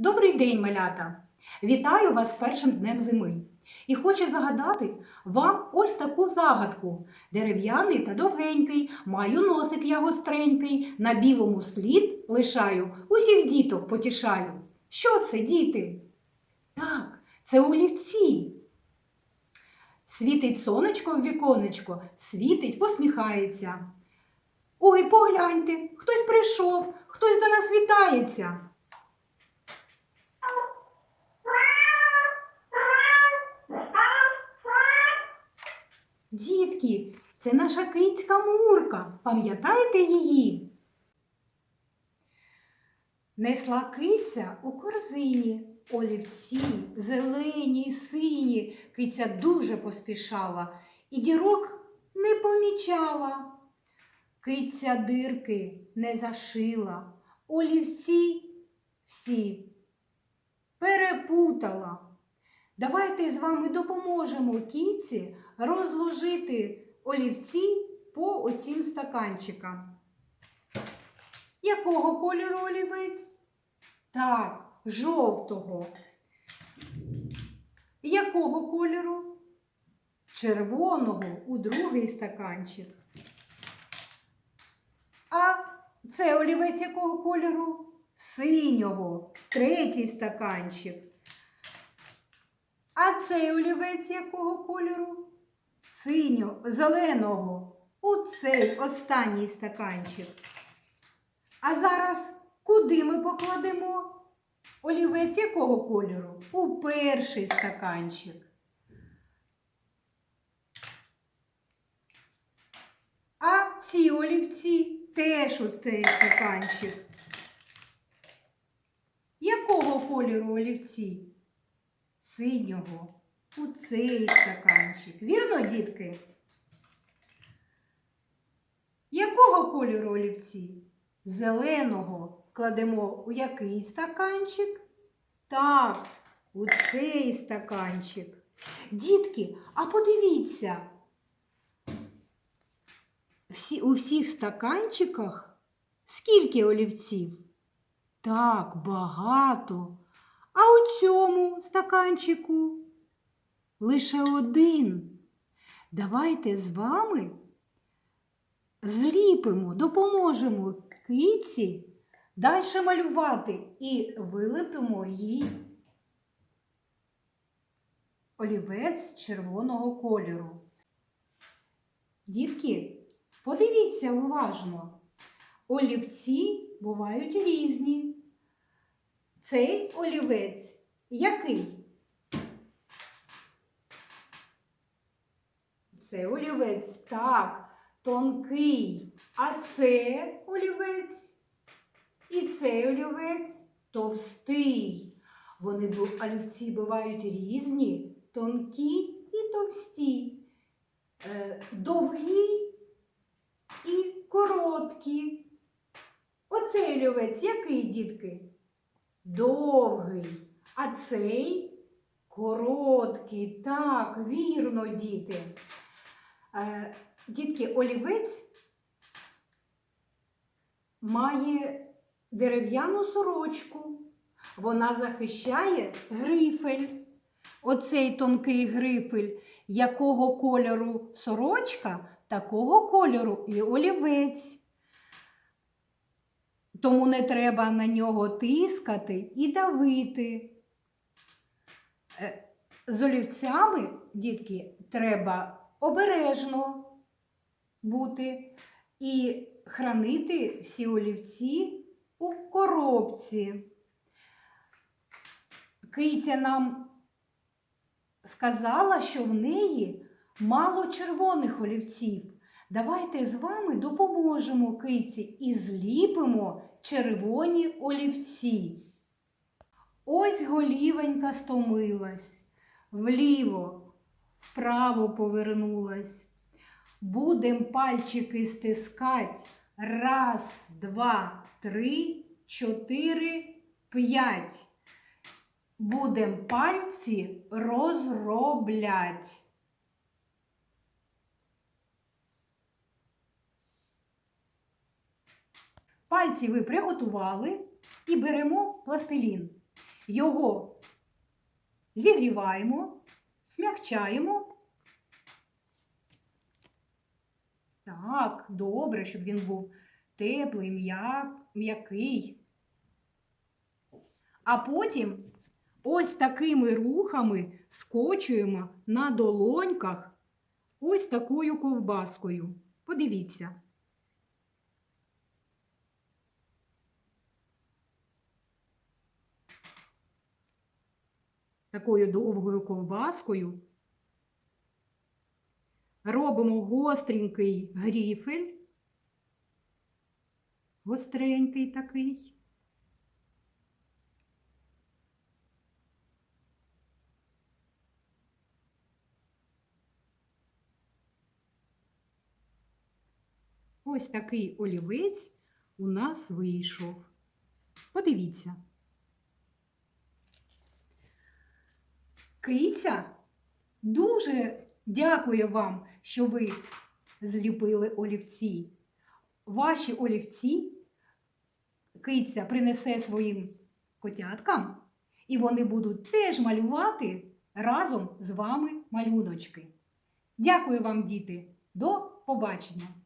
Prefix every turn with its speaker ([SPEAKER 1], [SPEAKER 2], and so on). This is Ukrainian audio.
[SPEAKER 1] Добрий день, малята! Вітаю вас першим днем зими. І хочу загадати вам ось таку загадку. Дерев'яний та довгенький, маю носик я гостренький, на білому слід лишаю, усіх діток потішаю. Що це, діти? Так, це олівці. Світить сонечко в віконечко, світить, посміхається. Ой, погляньте, хтось прийшов, хтось до нас вітається. Дітки, це наша кицька Мурка. Пам'ятаєте її? Несла киця у корзині, олівці, зелені сині. Киця дуже поспішала і дірок не помічала. Киця дирки не зашила, олівці всі перепутала. Давайте з вами допоможемо кіці розложити олівці по оцім стаканчикам. Якого кольору олівець? Так, жовтого. Якого кольору? Червоного у другий стаканчик. А це олівець якого кольору? Синього, третій стаканчик. А цей олівець якого кольору? Синього, зеленого. У цей останній стаканчик. А зараз куди ми покладемо? Олівець якого кольору? У перший стаканчик. А ці олівці теж у цей стаканчик. Якого кольору олівці? Синього у цей стаканчик. Вірно, дітки? Якого кольору олівці? Зеленого кладемо у який стаканчик? Так, у цей стаканчик. Дітки, а подивіться, всі, у всіх стаканчиках скільки олівців? Так, багато. А у цьому стаканчику лише один. Давайте з вами зліпимо, допоможемо киці далі малювати і вилепимо їй олівець червоного кольору. Дітки, подивіться уважно. Олівці бувають різні. Цей олівець який? Це олівець так, тонкий. А це олівець і цей олівець товстий. Вони олівці бувають різні, тонкі і товсті, е, довгі і короткі. Оцей олівець який, дітки? Довгий. А цей короткий. Так, вірно, діти. Е, Дітки, олівець має дерев'яну сорочку. Вона захищає грифель. Оцей тонкий грифель, якого кольору сорочка, такого кольору і олівець. Тому не треба на нього тискати і давити. Е, З олівцями, дітки, треба обережно бути і хранити всі олівці у коробці. Киця нам сказала, що в неї мало червоних олівців. Давайте з вами допоможемо киці і зліпимо червоні олівці. Ось голівенька стомилась, вліво, вправо повернулась. Будем пальчики стискать. Раз, два, три, чотири, п'ять. Будем пальці розроблять. Пальці ви приготували і беремо пластилін. його зігріваємо, смягчаємо. Так, добре, щоб він був теплий, м'який. А потім ось такими рухами скочуємо на долоньках ось такою ковбаскою. Подивіться. Такою довгою ковбаскою робимо гостренький гріфель, гостренький такий. Ось такий олівець у нас вийшов. Подивіться. Киця дуже дякую вам, що ви зліпили олівці. Ваші олівці киця принесе своїм котяткам, і вони будуть теж малювати разом з вами малюночки. Дякую вам, діти. До побачення!